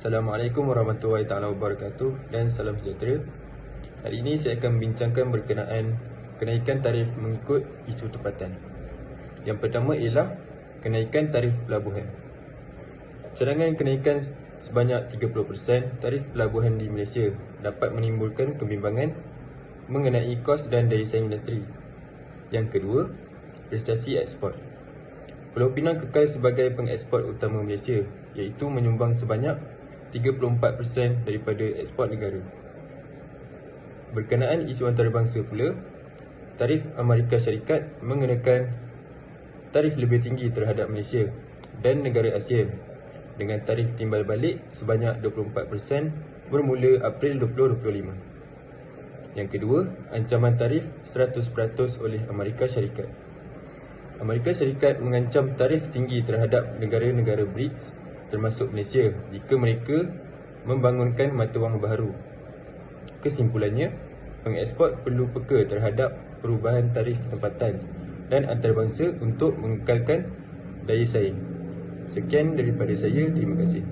Assalamualaikum warahmatullahi taala wabarakatuh dan salam sejahtera. Hari ini saya akan membincangkan berkenaan kenaikan tarif mengikut isu tempatan. Yang pertama ialah kenaikan tarif pelabuhan. Cadangan kenaikan sebanyak 30% tarif pelabuhan di Malaysia dapat menimbulkan kebimbangan mengenai kos dan daya saing industri. Yang kedua, prestasi ekspor. Pulau Pinang kekal sebagai pengeksport utama Malaysia iaitu menyumbang sebanyak 34% daripada ekspor negara. Berkenaan isu antarabangsa pula, tarif Amerika Syarikat mengenakan tarif lebih tinggi terhadap Malaysia dan negara ASEAN dengan tarif timbal balik sebanyak 24% bermula April 2025. Yang kedua, ancaman tarif 100% oleh Amerika Syarikat. Amerika Syarikat mengancam tarif tinggi terhadap negara-negara BRICS termasuk Malaysia jika mereka membangunkan mata wang baharu. Kesimpulannya, pengeksport perlu peka terhadap perubahan tarif tempatan dan antarabangsa untuk mengekalkan daya saing. Sekian daripada saya, terima kasih.